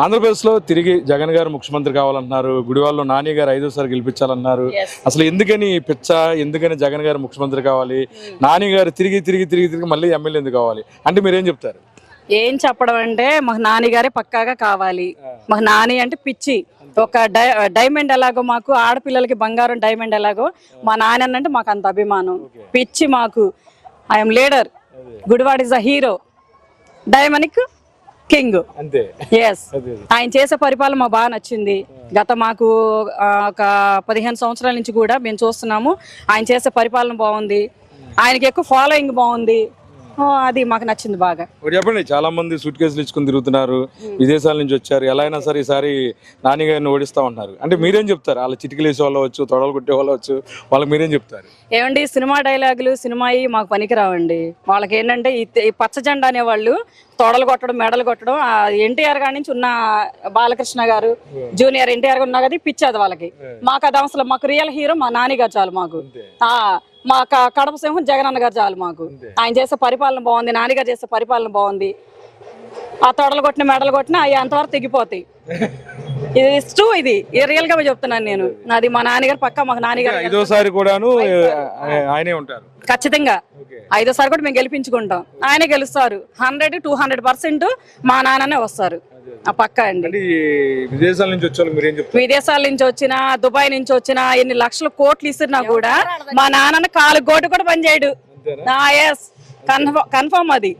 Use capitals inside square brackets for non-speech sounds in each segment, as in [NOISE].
ఆంధ్రప్రదేశ్లో తిరిగి జగన్ గారు ముఖ్యమంత్రి కావాలంటున్నారు. గుడివాళ్ళలో నాని గారు ఐదోసారి గెలిపించాలన్నారు. అసలు ఎందుకని పిచ్చ ఎందుకని జగన్ గారు ముఖ్యమంత్రి కావాలి? నాని గారు తిరిగి తిరిగి తిరిగి తిరిగి మళ్ళీ ఎమ్మెల్యే ఎందుకు కావాలి? అంటే మీరేం చెప్తారు? ఏం చెప్పడం అంటే మాకు నాని గారే పక్కాగా కావాలి. మాకు నాని అంటే పిచ్చి. ఒక డై డైమండ్ ఎలాగో మాకు ఆడపిల్లలకి బంగారం డైమండ్ ఎలాగో మా నాన్న అంటే మాకు అంత అభిమానం. పిచ్చి మాకు. I'm leader. Gudivada is a hero. Dynamic king. అంతే. ఎస్ [LAUGHS] ఆయన చేసే పరిపాలన మాకు బాగా నచ్చింది. గత మాకు ఒక పదిహేను సంవత్సరాల నుంచి కూడా మేము చూస్తున్నాము. ఆయన చేసే పరిపాలన బాగుంది. ఆయనకి ఎక్కువ ఫాలోయింగ్ బాగుంది. అది మాకు నచ్చింది బాగా. ఒకటి చెప్పండి చాలా మంది సూట్ కేసులు ఇచ్చుకుని తిరుగుతున్నారు విదేశాల నుంచి వచ్చారు ఎలా అయినా సరే ఈసారి నాని గారిని ఓడిస్తా ఉంటున్నారు అంటే మీరేం చెప్తారు? వాళ్ళ చిటికలు వేసే వాళ్ళు వచ్చు తొడలు కొట్టే వాళ్ళు వచ్చు వాళ్ళకి మీరేం చెప్తారు? ఏమండి సినిమా డైలాగులు సినిమా మాకు పనికిరావండి. వాళ్ళకి ఏంటంటే ఈ పచ్చ జెండా అనేవాళ్ళు తోడలు కొట్టడం మెడలు కొట్టడం ఎన్టీఆర్ గారి నుంచి ఉన్న బాలకృష్ణ గారు జూనియర్ ఎన్టీఆర్ గారు ఉన్నా కదా పిచ్చి అది వాళ్ళకి. మాకు అది అవసరం మాకు రియల్ హీరో మా నాని గారు చాలు మాకు. మా కడప సింహం జగన్ అన్న గారు చాలు మాకు. ఆయన చేసే పరిపాలన బాగుంది నాన్నగారు చేసే పరిపాలన బాగుంది. ఆ తొడలు కొట్టిన మెడలు కొట్టిన అవి అంతవరకు తెగిపోతాయి. [LAUGHS] ఇది ట్రూ ఇది. రియల్గా చెప్తున్నాను నేను. నాది మా నాన్నగారు పక్క మాకు నాన్నగారు ఐదోసారి కూడాను ఆయనే ఉంటారు. ఖచ్చితంగా. ఐదోసారి కూడా మేము గెలిపించుకుంటాం. ఆయనే గెలుస్తారు. హండ్రెడ్ టూ హండ్రెడ్ పర్సెంట్ మా నాన్ననే వస్తారు. పక్క అండి. విదేశాల నుంచి వచ్చే వాళ్ళు మీరేం చెప్తారు? విదేశాల నుంచి వచ్చినా దుబాయ్ నుంచి వచ్చినా ఎన్ని లక్షల కోట్లు ఇస్తున్నా కూడా మా నాన్న కాలు గోటు కూడా పనిచేయడు కన్ఫర్మ్ అది.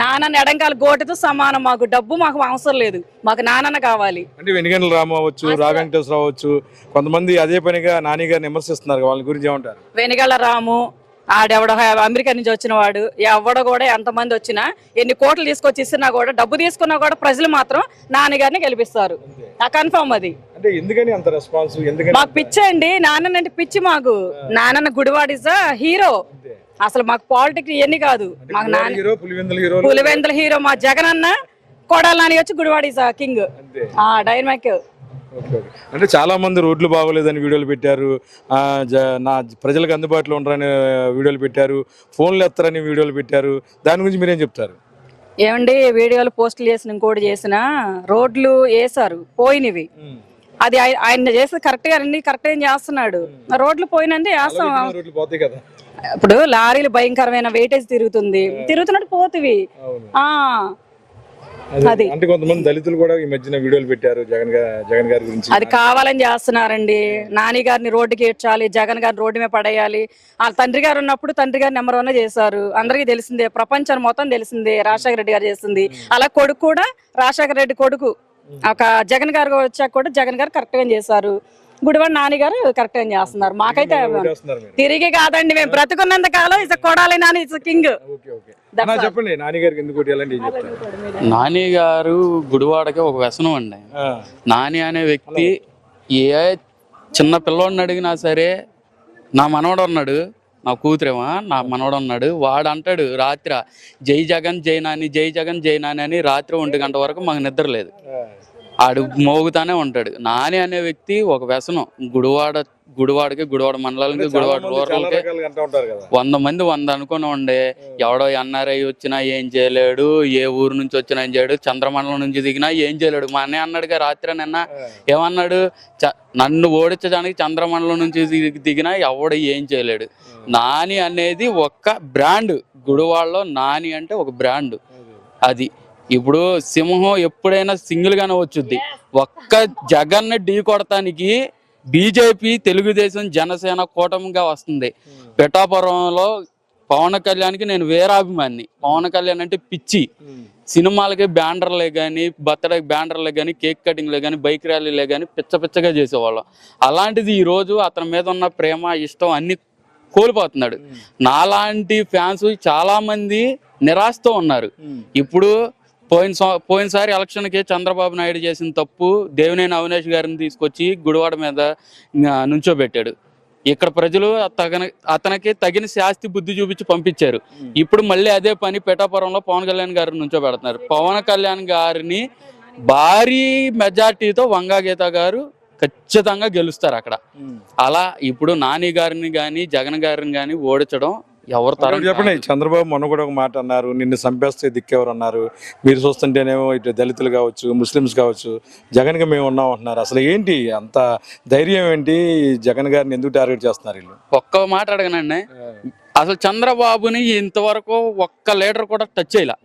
నాన్న ఎడంకాల గోటుతో సమానం. మాకు డబ్బు మాకు అవసరం లేదు. మాకు నాన్న కావాలి. అంటే వెనుగండ్ల రామ అవ్వచ్చు రాఘంటేశ్వరరావు అవ్వచ్చు కొంతమంది అదే పనిగా నాని గారిని విమర్శిస్తున్నారు. వాళ్ళ గురించి ఏమంటారు? వెనుగళ్ళ రాము ఆడెవడో అమెరికా నుంచి వచ్చిన వాడు ఎవడో కూడా ఎంతమంది వచ్చినా ఎన్ని కోట్లు తీసుకొచ్చి ఇస్తున్నా కూడా డబ్బు తీసుకున్నా కూడా ప్రజలు మాత్రం నాన్నగారిని గెలిపిస్తారు. కన్ఫర్మ్ అది. మాకు పిచ్చి అండి నాన్న అంటే పిచ్చి మాకు. నాన్న గుడివాడ్ ఇస్ హీరో అసలు మాకు పాలిటిక్స్ ఇవన్నీ కాదు. మాకు నాన్న హీరో పులివెందుల హీరో మా జగన్ అన్న కొడాలి నాని వచ్చి Gudivada is king a dynamic. Okay, okay. అంటే చాలా మంది రోడ్లు బాగోలేదని వీడియోలు పెట్టారు. నా ప్రజలకు అందుబాటులో ఉండరని వీడియోలు పెట్టారు. ఫోన్లు ఎత్తారని వీడియోలు పెట్టారు. దాని గురించి మీరేం చెప్తారు? ఏమండి వీడియోలు పోస్టులు చేసిన ఇంకోటి చేసిన రోడ్లు వేసారు పోయినవి. అది ఆయ- ఆయన చేస్తే కరెక్ట్గా అన్ని కరెక్ట్ ఏం చేస్తున్నాడు. రోడ్లు పోయినంది వేస్తాం. ఇప్పుడు లారీలు భయంకరమైన వెయిటేజ్ తిరుగుతుంది. తిరుగుతున్నట్టు పోతివి. ఆ. అదే. అంటే కొంతమంది దళితులు కూడా ఈ మధ్యన వీడియోలు పెట్టారు జగన్ జగన్ గారి గురించి. అది కావాలని చేస్తున్నారండి. నాని గారిని రోడ్డుకి ఏడ్చాలి జగన్ గారిని రోడ్డు మీద పడేయాలి. వాళ్ళ తండ్రి గారు ఉన్నప్పుడు తండ్రి గారు నెంబర్ వన్ చేశారు. అందరికీ తెలిసిందే ప్రపంచం మొత్తం తెలిసిందే రాజశేఖర రెడ్డి గారు చేసింది. అలా కొడుకు కూడా రాజశేఖర రెడ్డి కొడుకు. ఒక జగన్ గారు వచ్చాక కూడా జగన్ గారు కరెక్ట్గా చేశారు. గుడివాడ నాని గారు కరెక్ట్గా చేస్తున్నారు? మాకైతే తిరిగి కాదండి మేము బ్రతుకున్నంత కాలం is Kodali Nani is king. Okay okay. అన్నా చెప్పండి నాని గారికి ఎందుకు ఏం నాని గారు గుడివాడకి ఒక వ్యసనం అండి. ఆ, నాని అనే వ్యక్తి ఏ చిన్న పిల్లోడిని అడిగినా సరే నా మనవడు ఉన్నాడు నా కూతురేమా? నా మనవడు ఉన్నాడు వాడు అంటాడు రాత్రి జై జగన్ జై నాని జై జగన్ జై నాని అని రాత్రి ఒంటి గంట వరకు మాకు నిద్ర లేదు. ఆడు మోగుతానే ఉంటాడు. నాని అనే వ్యక్తి ఒక వ్యసనం. గుడివాడ గుడివాడకి గుడివాడ మండలాలకి గుడివాడ రూరల్కి వంద మంది వంద అనుకుని ఉండే. ఎవడో ఎన్ఆర్ఐ వచ్చినా ఏం చేయలేడు. ఏ ఊరు నుంచి వచ్చినా ఏం చేయడు. చంద్రమండలం నుంచి దిగినా ఏం చేయలేడు. మా అన్నయ్య అన్నాడుగా రాత్రి నిన్న ఏమన్నాడు? చ- నన్ను ఓడించడానికి చంద్రమండలం నుంచి దిగి- దిగినా ఎవడు ఏం చేయలేడు. నాని అనేది ఒక్క బ్రాండ్. గుడివాడలో నాని అంటే ఒక బ్రాండ్. అది. ఇప్పుడు సింహం ఎప్పుడైనా సింగిల్ గానే వచ్చుద్ది. ఒక్క జగన్ ఢీ కొడటానికి బీజేపీ తెలుగుదేశం జనసేన కూటమిగా వస్తుంది. పిఠాపురంలో పవన్ కళ్యాణ్కి నేను వీరాభిమాన్ని. పవన్ కళ్యాణ్ అంటే పిచ్చి. సినిమాలకి బ్యానర్లే కానీ బర్త్డే బ్యానర్లే కానీ కేక్ కటింగ్లే కానీ బైక్ ర్యాలీలే కానీ పిచ్చ పిచ్చగా చేసేవాళ్ళం. అలాంటిది ఈ రోజు అతని మీద ఉన్న ప్రేమ ఇష్టం అన్ని కోల్పోతున్నాడు. నాలాంటి ఫ్యాన్స్ చాలా మంది నిరాశతో ఉన్నారు. ఇప్పుడు పోయిన సం- పోయినసారి ఎలక్షన్కి చంద్రబాబు నాయుడు చేసిన తప్పు దేవినేని అవినాష్ గారిని తీసుకొచ్చి గుడివాడ మీద నుంచోబెట్టాడు. ఇక్కడ ప్రజలు తగన అతనికి తగిన శాస్తి బుద్ధి చూపించి పంపించారు. ఇప్పుడు మళ్ళీ అదే పని పిఠాపురంలో పవన్ కళ్యాణ్ గారిని నుంచోబెడుతున్నారు. పవన్ కళ్యాణ్ గారిని భారీ మెజార్టీతో వంగా గీత గారు ఖచ్చితంగా గెలుస్తారు అక్కడ. అలా ఇప్పుడు నాని గారిని కానీ జగన్ గారిని కానీ ఓడించడం ఎవరు తరం చెప్పండి చంద్రబాబు మొన్న కూడా ఒక మాట అన్నారు నిన్ను చంపేస్తే దిక్కెవరు అన్నారు మీరు చూస్తుంటేనేమో ఇటు దళితులు కావచ్చు ముస్లిమ్స్ కావచ్చు జగన్గా మేము ఉన్నాం అంటున్నారు. అసలు ఏంటి అంత ధైర్యం ఏంటి? జగన్ గారిని ఎందుకు టార్గెట్ చేస్తున్నారు వీళ్ళు? ఒక్క మాట అడగనండి. అసలు చంద్రబాబుని ఇంతవరకు ఒక్క లీడర్ కూడా టచ్ చేయలే.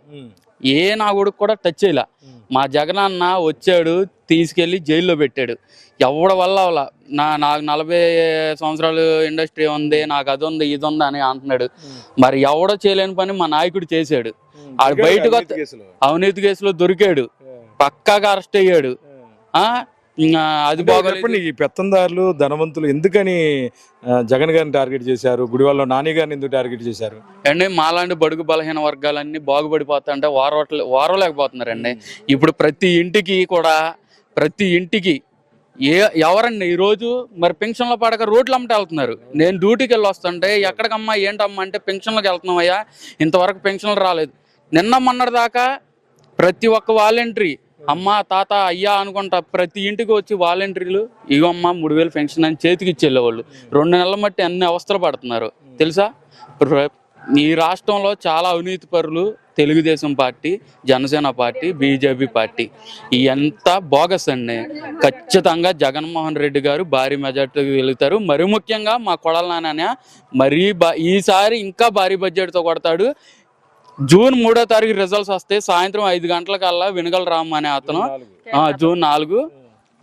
ఏ నా కొడుకు కూడా టచ్ చేయలే. మా జగన్ అన్న వచ్చాడు తీసుకెళ్ళి జైల్లో పెట్టాడు. ఎవడ వల్ల అవల? నా నాకు నలభై సంవత్సరాలు ఇండస్ట్రీ ఉంది నాకు అది ఉంది ఇది ఉంది అని అంటున్నాడు. మరి ఎవడో చేయలేని పని మా నాయకుడు చేశాడు. ఆడు బయటకు అవినీతి కేసులో. దొరికాడు. పక్కాగా అరెస్ట్ అయ్యాడు. అది చెప్పండి ఈ పెత్తందారులు ధనవంతులు ఎందుకని జగన్ గారిని టార్గెట్ చేశారు? గుడివాళ్ళలో నాని గారిని ఎందుకు టార్గెట్ చేశారు? అండి మాలాంటి బడుగు బలహీన వర్గాలన్నీ బాగుపడిపోతా అంటే వారవట్లే వారవలేకపోతున్నారండి. ఇప్పుడు ప్రతి ఇంటికి కూడా ప్రతి ఇంటికి ఏ ఎవరండి ఈరోజు మరి పెన్షన్ల పడక రోడ్లు అమ్మట వెళ్తున్నారు. నేను డ్యూటీకి వెళ్ళి వస్తుంటే ఎక్కడికమ్మా ఏంటమ్మా అంటే పెన్షన్లకు వెళ్తున్నామయ్యా ఇంతవరకు పెన్షన్లు రాలేదు. నిన్న మొన్నటి దాకా ప్రతి ఒక్క వాలంటరీ అమ్మ తాత అయ్యా అనుకుంటా ప్రతి ఇంటికి వచ్చి వాలంటీర్లు ఇగమ్మ మూడు వేలు పెన్షన్ అని చేతికి ఇచ్చేళ్ళేవాళ్ళు రెండు నెలల మట్టి అన్ని అవస్థలు పడుతున్నారు. తెలుసా? ఈ రాష్ట్రంలో చాలా అవినీతి పరులు Telugu Desam party Janasena party BJP party. ఎంత బోగస్ అండి. ఖచ్చితంగా జగన్మోహన్ రెడ్డి గారు భారీ మెజార్టీకి వెళుతారు. మరి ముఖ్యంగా మా కొడల నాన్న మరీ ఈసారి ఇంకా భారీ బడ్జెట్తో కొడతాడు. జూన్ మూడో తారీఖు రిజల్ట్స్ వస్తే సాయంత్రం ఐదు గంటలకల్లా వెనుగల రామ్ అనే అతను. ఆ, జూన్ నాలుగు.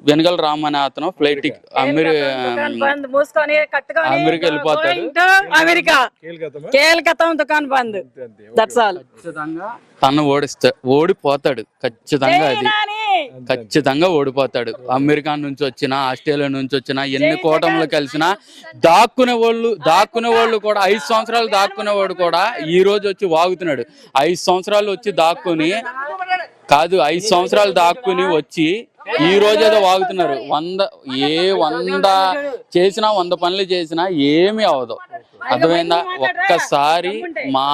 వెనుగల రామ్ అనే అతను ఫ్లైట్ అమెరికా. వెళ్ళిపోతాడు. అమెరికా. కేల్కతం బంద్. ఖచ్చితంగా తను ఓడిస్తా ఓడిపోతాడు. ఖచ్చితంగా అది. ఖచ్చితంగా ఓడిపోతాడు. అమెరికా నుంచి వచ్చిన ఆస్ట్రేలియా నుంచి వచ్చిన ఎన్ని కూటములు కలిసినా దాక్కునే వాళ్ళు దాక్కునే వాళ్ళు కూడా ఐదు సంవత్సరాలు దాక్కునే వాడు కూడా ఈ రోజు వచ్చి వాగుతున్నాడు. ఐదు సంవత్సరాలు వచ్చి దాక్కుని కాదు ఐదు సంవత్సరాలు దాక్కుని వచ్చి ఈ రోజు ఏదో వాగుతున్నారు. వంద ఏ వంద చేసినా వంద పనులు చేసినా ఏమీ అవదు. అర్థమైందా? ఒక్కసారి మా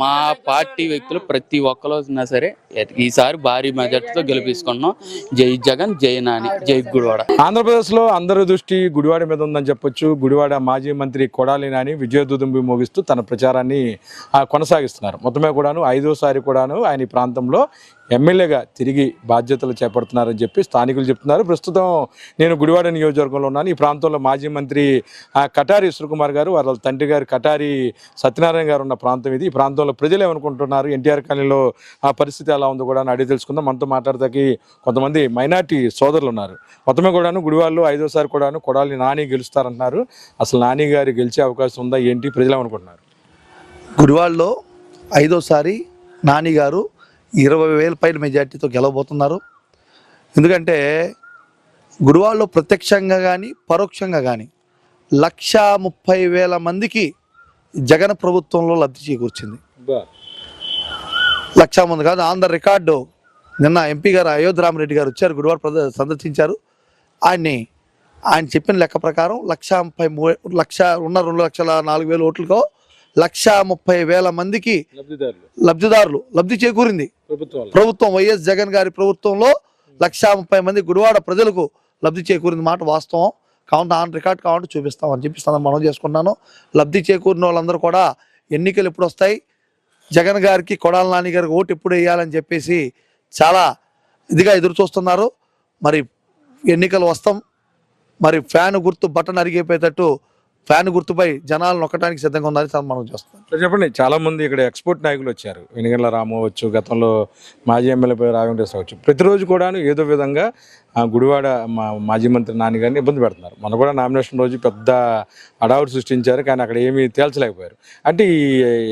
మా పార్టీ వ్యక్తులు ప్రతి ఒక్కరు ఉన్నా సరే ఈసారి భారీ మెజార్టీతో గెలిపించుకున్నాం. జై జగన్ జై నాని జై గుడివాడ. ఆంధ్రప్రదేశ్లో అందరి దృష్టి గుడివాడ మీద ఉందని చెప్పొచ్చు. గుడివాడ మాజీ మంత్రి కొడాలి నాని విజయదుదుంబి మోగిస్తూ తన ప్రచారాన్ని ఆ, కొనసాగిస్తున్నారు. మొత్తమే కూడాను ఐదోసారి కూడాను ఆయన ఈ ప్రాంతంలో ఎమ్మెల్యేగా తిరిగి బాధ్యతలు చేపడుతున్నారని చెప్పి స్థానికులు చెప్తున్నారు. ప్రస్తుతం నేను గుడివాడ నియోజకవర్గంలో ఉన్నాను. ఈ ప్రాంతంలో మాజీ మంత్రి ఆ, కటారి సుకుమార్ గారు వాళ్ళ తండ్రి గారు కటారి సత్యనారాయణ గారు ఉన్న ప్రాంతం ఇది. ఈ ప్రాంతంలో ప్రజలు ఏమనుకుంటున్నారు? ఎన్టీఆర్ కాలనీలో ఆ పరిస్థితి ఎలా ఉందో కూడా అడిగి తెలుసుకుందాం. మనతో మాట్లాడతాకి కొంతమంది మైనార్టీ సోదరులు ఉన్నారు. మొత్తమే కూడాను గుడివాళ్ళు ఐదోసారి కూడాను కొడాలి నాని గెలుస్తారంటున్నారు. అసలు నాని గారు గెలిచే అవకాశం ఉందా? ఏంటి? ప్రజలు ఏమనుకుంటున్నారు? గుడివాళ్ళలో ఐదోసారి నాని గారు ఇరవై వేల పైన మెజార్టీతో గెలవబోతున్నారు. ఎందుకంటే గురువాల్లో ప్రత్యక్షంగా కానీ పరోక్షంగా కానీ లక్ష ముప్పై వేల మందికి జగన్ ప్రభుత్వంలో లబ్ధి చేకూర్చింది. లక్ష మంది కాదు ఆన్ ద రికార్డు. నిన్న ఎంపీ గారు అయోధ్య రామరెడ్డి గారు వచ్చారు గుడివాడ సందర్శించారు. ఆయన్ని ఆయన చెప్పిన లెక్క ప్రకారం లక్ష ముప్పై లక్ష ఉన్న రెండు లక్షల నాలుగు వేల ఓట్లకో లక్ష ముప్పై వేల మందికి లబ్ధిదారులు. లబ్ధి చేకూరింది. ప్రభుత్వం వైఎస్ జగన్ గారి ప్రభుత్వంలో లక్ష ముప్పై మంది గుడివాడ ప్రజలకు లబ్ధి చేకూరింది మాట వాస్తవం. కావున ఆన్ రికార్డ్ కావాలంటే చూపిస్తామని చెప్పిస్తాను మనం చేసుకున్నాను. లబ్ధి చేకూరిన వాళ్ళందరూ కూడా ఎన్నికలు ఎప్పుడు వస్తాయి? జగన్ గారికి కొడాల నాని గారికి ఓటు ఎప్పుడు వేయాలని చెప్పేసి చాలా ఇదిగా ఎదురు చూస్తున్నారు. మరి ఎన్నికలు వస్తాం. మరి ఫ్యాన్ గుర్తు బటన్ అరిగిపోయేటట్టు ఫ్యాన్ గుర్తుపై జనాలు నొక్కడానికి సిద్ధంగా ఉందని మనం చేస్తాం చెప్పండి. చాలా మంది ఇక్కడ ఎక్స్పోర్ట్ నాయకులు వచ్చారు. వెనుగండ్ల రాము వచ్చు గతంలో మాజీ ఎమ్మెల్యే రాఘవేంద్ర అవచ్చు ప్రతిరోజు కూడా ఏదో విధంగా గుడివాడ మా మాజీ మంత్రి నాని గారిని ఇబ్బంది పెడుతున్నారు. మన కూడా నామినేషన్ రోజు పెద్ద అడావుడు సృష్టించారు కానీ అక్కడ ఏమీ తేల్చలేకపోయారు. అంటే ఈ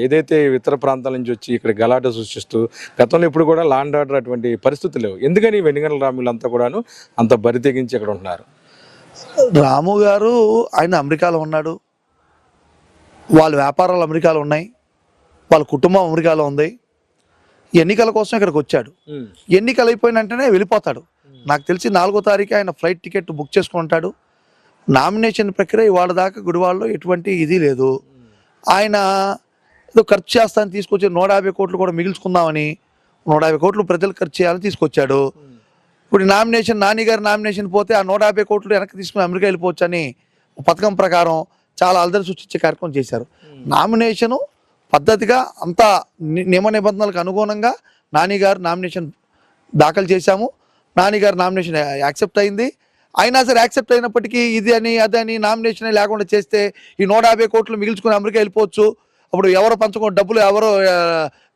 ఏదైతే ఇతర ప్రాంతాల నుంచి వచ్చి ఇక్కడ గలాట సృష్టిస్తూ గతంలో ఇప్పుడు కూడా లాండ్ ఆర్డర్ అటువంటి పరిస్థితులు లేవు. ఎందుకని వెనుగండ్ల రాములంతా కూడాను అంత బరి తెగించి ఇక్కడ ఉంటున్నారు? రాము గారు ఆయన అమెరికాలో ఉన్నాడు. వాళ్ళ వ్యాపారాలు అమెరికాలో ఉన్నాయి. వాళ్ళ కుటుంబం అమెరికాలో ఉంది. ఎన్నికల కోసం ఇక్కడికి వచ్చాడు. ఎన్నికలు అయిపోయిన వెంటనే వెళ్ళిపోతాడు. నాకు తెలిసి నాలుగో తారీఖు ఆయన ఫ్లైట్ టికెట్ బుక్ చేసుకుంటాడు నామినేషన్ ప్రక్రియ ఇవాళ దాకా గుడివాడలో ఎటువంటి ఇది లేదు. ఆయన ఏదో ఖర్చు చేస్తాను తీసుకొచ్చి నూట యాభై కోట్లు కూడా మిగిల్చుకుందామని నూట యాభై కోట్లు ప్రజలు ఖర్చు చేయాలని తీసుకొచ్చాడు. ఇప్పుడు నామినేషన్ నాని గారి నామినేషన్ పోతే ఆ నూట యాభై కోట్లు వెనక్కి తీసుకుని అమెరికా వెళ్ళిపోవచ్చు అని పథకం ప్రకారం చాలా అలదరి సృష్టించే కార్యక్రమం చేశారు. నామినేషను పద్ధతిగా అంత నియమ నిబంధనలకు అనుగుణంగా నాని గారు నామినేషన్ దాఖలు చేశాము. నాని గారు నామినేషన్ యాక్సెప్ట్ అయింది. అయినా సరే యాక్సెప్ట్ అయినప్పటికీ ఇది అని అది అని నామినేషన్ లేకుండా చేస్తే ఈ నూట యాభై కోట్లు మిగిల్చుకుని అమెరికా వెళ్ళిపోవచ్చు. అప్పుడు ఎవరు పంచుకో డబ్బులు ఎవరు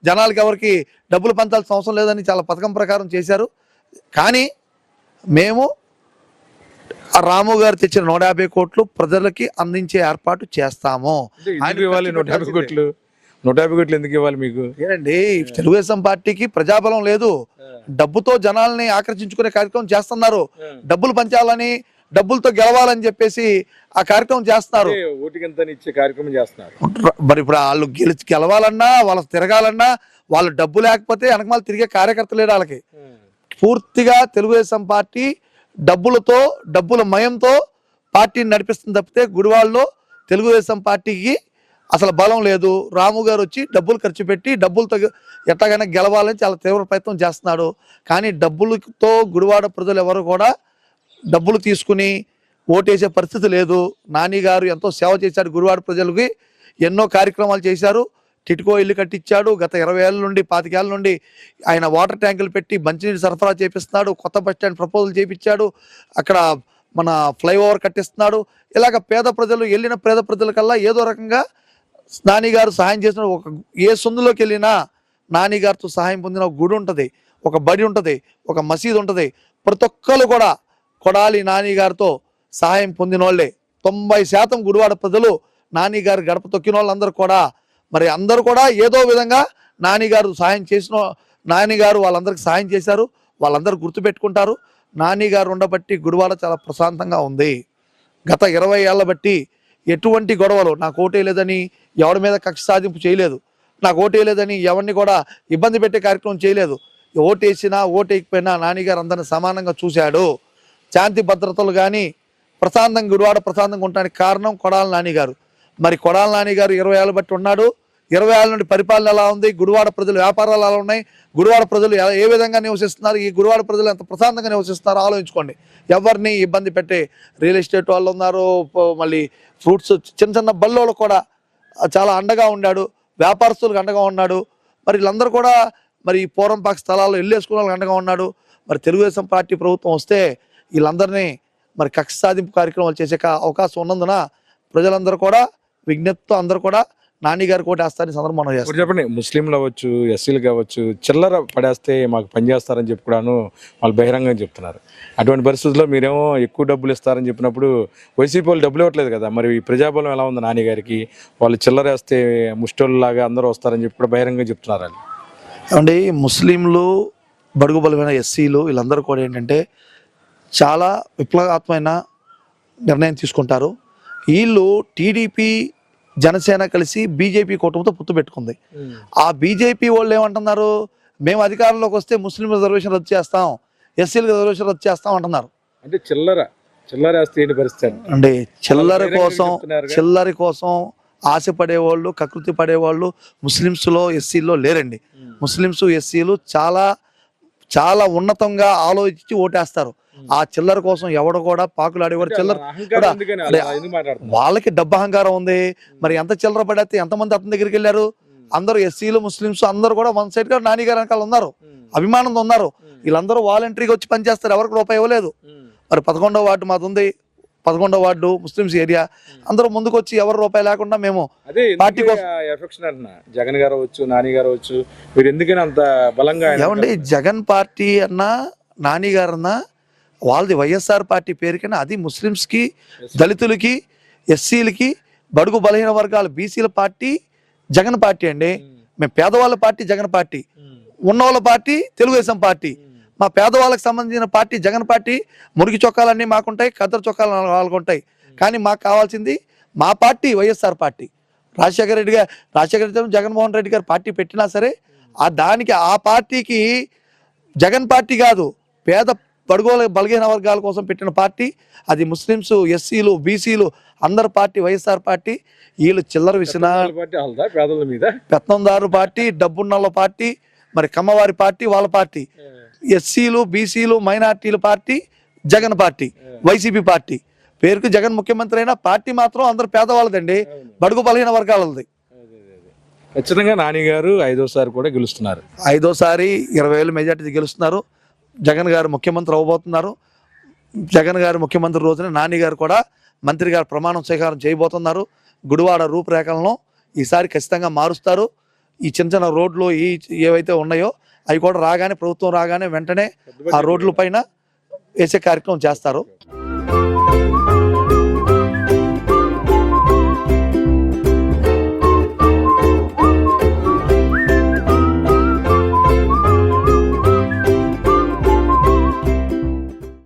జనాలకి ఎవరికి డబ్బులు పంచాల్సిన అవసరం లేదని చాలా పథకం ప్రకారం చేశారు. కానీ మేము రాము గారు తెచ్చిన నూట యాభై కోట్లు ప్రజలకి అందించే ఏర్పాటు చేస్తాము. కోట్లు? నూట యాభై కోట్లు ఎందుకు ఇవ్వాలి మీకు? తెలుగుదేశం పార్టీకి ప్రజాబలం లేదు. డబ్బుతో జనాల్ని ఆకర్షించుకునే కార్యక్రమం చేస్తున్నారు. డబ్బులు పంచాలని డబ్బులతో గెలవాలని చెప్పేసి ఆ కార్యక్రమం చేస్తున్నారు. ఇచ్చే కార్యక్రమం మరి ఇప్పుడు వాళ్ళు గెలిచి గెలవాలన్నా వాళ్ళు తిరగాలన్నా వాళ్ళు డబ్బు లేకపోతే వెనకమాల తిరిగే కార్యకర్త లేడు వాళ్ళకి. పూర్తిగా తెలుగుదేశం పార్టీ డబ్బులతో డబ్బుల మయంతో పార్టీని నడిపిస్తుంది తప్పితే గుడివాళ్ళలో తెలుగుదేశం పార్టీకి అసలు బలం లేదు. రాము గారు వచ్చి డబ్బులు ఖర్చు పెట్టి డబ్బులతో ఎట్లాగైనా గెలవాలని చాలా తీవ్ర ప్రయత్నం చేస్తున్నాడు. కానీ డబ్బులతో గుడివాడ ప్రజలు ఎవరు కూడా డబ్బులు తీసుకుని ఓటేసే పరిస్థితి లేదు. నాని గారు ఎంతో సేవ చేశాడు గుడివాడ ప్రజలకి. ఎన్నో కార్యక్రమాలు చేశారు. టిట్కో ఇల్లు కట్టించాడు. గత ఇరవై ఏళ్ళ నుండి పాతికేళ్ళ నుండి ఆయన వాటర్ ట్యాంకులు పెట్టి మంచినీరు సరఫరా చేపిస్తున్నాడు. కొత్త బస్టాండ్ ప్రపోజల్ చేపించాడు. అక్కడ మన ఫ్లైఓవర్ కట్టిస్తున్నాడు. ఇలాగ పేద ప్రజలు వెళ్ళిన పేద ప్రజలకల్లా ఏదో రకంగా నానిగారు సహాయం చేసిన ఒక ఏ సొందులోకి వెళ్ళినా నాని గారితో సహాయం పొందిన ఒక గుడి ఉంటుంది ఒక బడి ఉంటుంది ఒక మసీదు ఉంటుంది. ప్రతి ఒక్కరు కూడా కొడాలి నానిగారితో సహాయం పొందిన వాళ్ళే. తొంభై శాతం గుడివాడ ప్రజలు నానిగారు గడప తొక్కిన వాళ్ళందరూ కూడా మరి అందరూ కూడా ఏదో విధంగా నానిగారు సహాయం చేసిన నానిగారు వాళ్ళందరికీ సహాయం చేశారు వాళ్ళందరూ గుర్తుపెట్టుకుంటారు. నానిగారు ఉండబట్టి గుడివాడ చాలా ప్రశాంతంగా ఉంది. గత ఇరవై ఏళ్ళ బట్టి ఎటువంటి గొడవలు నాకు ఓటే లేదని ఎవరి మీద కక్ష సాధింపు చేయలేదు. నాకు ఓటే లేదని ఎవరిని కూడా ఇబ్బంది పెట్టే కార్యక్రమం చేయలేదు. ఓటేసినా ఓటేయకపోయినా నానిగారు అందరిని సమానంగా చూశాడు. శాంతి భద్రతలు కానీ ప్రశాంతంగా గుడివాడ ప్రశాంతంగా ఉండడానికి కారణం కొడాల నానిగారు మరి కొడాల నానిగారు ఇరవై ఏళ్ళ బట్టి ఉన్నాడు. ఇరవై ఏళ్ళ నుండి పరిపాలన ఎలా ఉంది? గుడివాడ ప్రజలు వ్యాపారాలు ఎలా ఉన్నాయి? గుడివాడ ప్రజలు ఎలా- ఏ విధంగా నివసిస్తున్నారు? ఈ గుడివాడ ప్రజలు ఎంత ప్రశాంతంగా నివసిస్తున్నారో ఆలోచించుకోండి. ఎవరిని ఇబ్బంది పెట్టే రియల్ ఎస్టేట్ వాళ్ళు ఉన్నారు మళ్ళీ ఫ్రూట్స్ చిన్న చిన్న బల్లోళ్ళు కూడా చాలా అండగా ఉన్నాడు వ్యాపారస్తులకు అండగా ఉన్నాడు. మరి వీళ్ళందరూ కూడా మరి ఈ పూర్వంపాక స్థలాల్లో ఇల్లు వాళ్ళకి అండగా ఉన్నాడు. మరి తెలుగుదేశం పార్టీ ప్రభుత్వం వస్తే వీళ్ళందరినీ మరి కక్ష సాధింపు కార్యక్రమాలు చేసే అవకాశం ఉన్నందున ప్రజలందరూ కూడా విజ్ఞప్తితో అందరూ కూడా నాని గారు కూడా వేస్తారని సందర్భం మనం చేస్తాం. చెప్పండి ముస్లింలు అవ్వచ్చు ఎస్సీలు కావచ్చు చిల్లర పడేస్తే మాకు పని చేస్తారని చెప్పి కూడాను వాళ్ళు బహిరంగంగా చెప్తున్నారు. అటువంటి పరిస్థితుల్లో మీరేమో ఎక్కువ డబ్బులు ఇస్తారని చెప్పినప్పుడు వైసీపీ వాళ్ళు డబ్బులు ఇవ్వట్లేదు కదా. మరి ఈ ప్రజాబలం ఎలా ఉంది నాని గారికి? వాళ్ళు చిల్లర వేస్తే ముష్టోళ్ళలాగా అందరూ వస్తారని చెప్పి కూడా బహిరంగంగా చెప్తున్నారు వాళ్ళు. ఏమండి ముస్లింలు బడుగు బలమైన ఎస్సీలు వీళ్ళందరూ కూడా ఏంటంటే చాలా విప్లవాత్మైన నిర్ణయం తీసుకుంటారు. వీళ్ళు టీడీపీ జనసేన కలిసి బీజేపీ కూటమితో పొత్తు పెట్టుకుంది. ఆ బీజేపీ వాళ్ళు ఏమంటున్నారు? మేము అధికారంలోకి వస్తే ముస్లిం రిజర్వేషన్ రద్దు చేస్తాం ఎస్సీలకు రిజర్వేషన్ రద్దు చేస్తాం అంటున్నారు. అంటే చిల్లర చిల్లర అంటే చిల్లర కోసం. చిల్లరి కోసం ఆశపడేవాళ్ళు కకృతి పడేవాళ్ళు ముస్లిమ్స్లో ఎస్సీలో లేరండి. ముస్లిమ్స్ ఎస్సీలు చాలా చాలా ఉన్నతంగా ఆలోచించి ఓటేస్తారు. ఆ చిల్లర కోసం ఎవడు కూడా పాకులాడేవాడు చిల్లర వాళ్ళకి డబ్బు అహంకారం ఉంది. మరి ఎంత చిల్లర పడేస్తే ఎంతమంది అతని దగ్గరికి వెళ్ళారు? అందరూ ఎస్సీలు ముస్లిమ్స్ అందరూ కూడా వన్ సైడ్గా నాని గారు వెనకాల ఉన్నారు. అభిమానంతో ఉన్నారు. వీళ్ళందరూ వాలంటరీగా వచ్చి పనిచేస్తారు. ఎవరికి రూపాయి ఇవ్వలేదు. మరి పదకొండవ వార్డు మాది ఉంది. పదకొండవ వార్డు ముస్లిమ్స్ ఏరియా. అందరూ ముందుకు వచ్చి ఎవరు రూపాయి లేకుండా మేము పార్టీ పార్టీ ఎఫెక్షన్ అంటున్నా? జగన్ గారు అవచ్చు నాని గారు అవచ్చు మీరు ఎందుకని అంత బలంగా ఏమండి జగన్ పార్టీ అన్నా నాని గారు అన్నా వాళ్ళది వైఎస్ఆర్ పార్టీ పేరుకైనా అది ముస్లిమ్స్కి దళితులకి ఎస్సీలకి బడుగు బలహీన వర్గాల బీసీల పార్టీ జగన్ పార్టీ అండి. మేము పేదవాళ్ళ పార్టీ జగన్ పార్టీ. ఉన్నవాళ్ళ పార్టీ తెలుగుదేశం పార్టీ. మా పేదవాళ్ళకి సంబంధించిన పార్టీ జగన్ పార్టీ మురికి చొక్కాలన్నీ మాకుంటాయి కద్దరు చొక్కాలు వాళ్ళకు ఉంటాయి కానీ మాకు కావాల్సింది మా party YSR party. Rajasekhara Reddy garu Rajasekhara Reddy Jaganmohan Reddy గారు పార్టీ పెట్టినా సరే ఆ దానికి ఆ పార్టీకి జగన్ పార్టీ కాదు పేద బడుగోల బలహీన వర్గాల కోసం పెట్టిన పార్టీ అది ముస్లిమ్స్ ఎస్సీలు బీసీలు అందరి పార్టీ వైఎస్ఆర్ పార్టీ వీళ్ళు చిల్లర విసినా పెత్తందారు పార్టీ డబ్బున్నోళ్ళ పార్టీ మరి కమ్మవారి పార్టీ వాళ్ళ పార్టీ. ఎస్సీలు బీసీలు మైనార్టీల party Jagan party YCP party. పేరుకు జగన్ ముఖ్యమంత్రి అయినా పార్టీ మాత్రం అందరు పేదవాళ్ళదండి బడుగు బలహీన వర్గాలది. ఖచ్చితంగా నాని గారు ఐదోసారి కూడా గెలుస్తున్నారు. ఐదోసారి ఇరవై వేలు మెజార్టీ గెలుస్తున్నారు. జగన్ గారు ముఖ్యమంత్రి అవ్వబోతున్నారు. జగన్ గారు ముఖ్యమంత్రి రోజున నాని గారు కూడా మంత్రి గారు ప్రమాణం స్వీకారం చేయబోతున్నారు. గుడివాడ రూపురేఖలను ఈసారి ఖచ్చితంగా మారుస్తారు. ఈ చిన్న చిన్న రోడ్లు ఈ ఏవైతే ఉన్నాయో అవి కూడా రాగానే ప్రభుత్వం రాగానే వెంటనే ఆ రోడ్ల పైన వేసే కార్యక్రమం చేస్తారు.